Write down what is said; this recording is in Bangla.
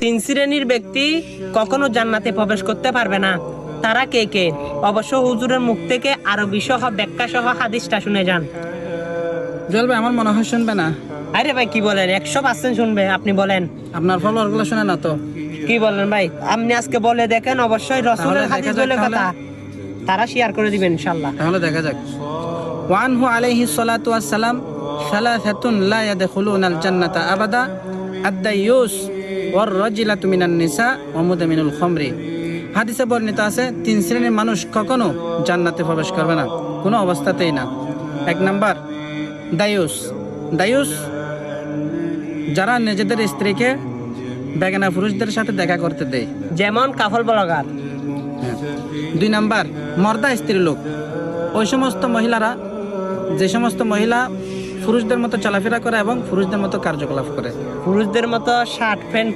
তিন শ্রেণির ব্যক্তি কখনো জান্নাতে প্রবেশ করতে পারবে না। তারা কে কে? অবশ্য হুজুরের মুখ থেকে আরবি সহ ব্যাখ্যা সহ হাদিসটা শুনে যান। জুয়েল ভাই আমার মনে হয় শুনবে না। আরে ভাই কি বলেন? একশো পার্সেন্ট শুনবে। আপনি বলেন। আপনার ফলোয়ারগুলো শুনে না তো। কি বলেন ভাই? আপনি আজকে বলে দেখেন অবশ্যই রসুলের হাদিস বলে কথা। তারা শেয়ার করে দিবেন তাহলে দেখা যাক। ওয়ানহু আলাইহি সালাতু ওয়াসসালাম সালাসাতুন লা ইয়াদখুলুনা আল জান্নাতা আবাদা। আদ-দায়ুস ওয়ার রাজিলাতু মিনান নিসা ওয়া মুদামিনুল খামরি। হাদিসে বর্ণিত আছে তিন শ্রেণির মানুষ কখনো জান্নাতে প্রবেশ করবে না কোনো অবস্থাতেই না। এক নাম্বার দায়ুস। দায়ুস যারা নিজেদের স্ত্রীকে বেগানা পুরুষদের সাথে দেখা করতে দেয়। যেমন কাফল বলগার। হ্যাঁ। দুই নাম্বার মর্দা স্ত্রী লোক ওই সমস্ত মহিলারা যে সমস্ত মহিলা পুরুষদের মতো চলাফেরা করে এবং পুরুষদের মতো কার্যকলাপ করে। পুরুষদের মতো শার্ট প্যান্ট